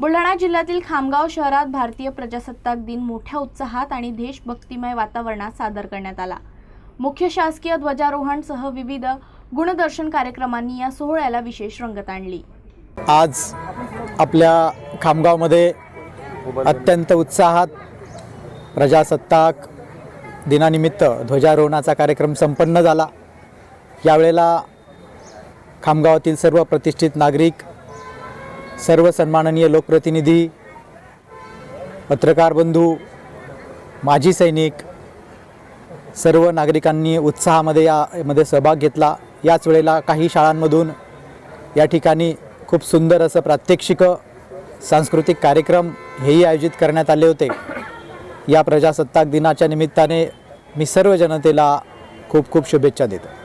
बुलढाणा जिल्ह्यातील खामगाव शहरात भारतीय प्रजासत्ताक दिन मोठ्या उत्साहात आणि देशभक्तिमय वातावरणात सादर करण्यात आला. मुख्य शासकीय ध्वजारोहणसह विविध गुणदर्शन कार्यक्रमांनी या सोहळ्याला विशेष रंगत आणली. आज आपल्या खामगावमध्ये अत्यंत उत्साहात प्रजासत्ताक दिनानिमित्त ध्वजारोहणाचा कार्यक्रम संपन्न झाला. यावेळेला खामगावातील सर्व प्रतिष्ठित नागरिक सर्व सन्माननीय लोकप्रतिनिधी पत्रकार बंधू माजी सैनिक सर्व नागरिकांनी उत्साहामध्ये यामध्ये सहभाग घेतला. याच वेळेला काही शाळांमधून या ठिकाणी खूप सुंदर असं प्रात्यक्षिकं सांस्कृतिक कार्यक्रम हेही आयोजित करण्यात आले होते. या प्रजासत्ताक दिनाच्या निमित्ताने मी सर्व जनतेला खूप खूप शुभेच्छा देतो.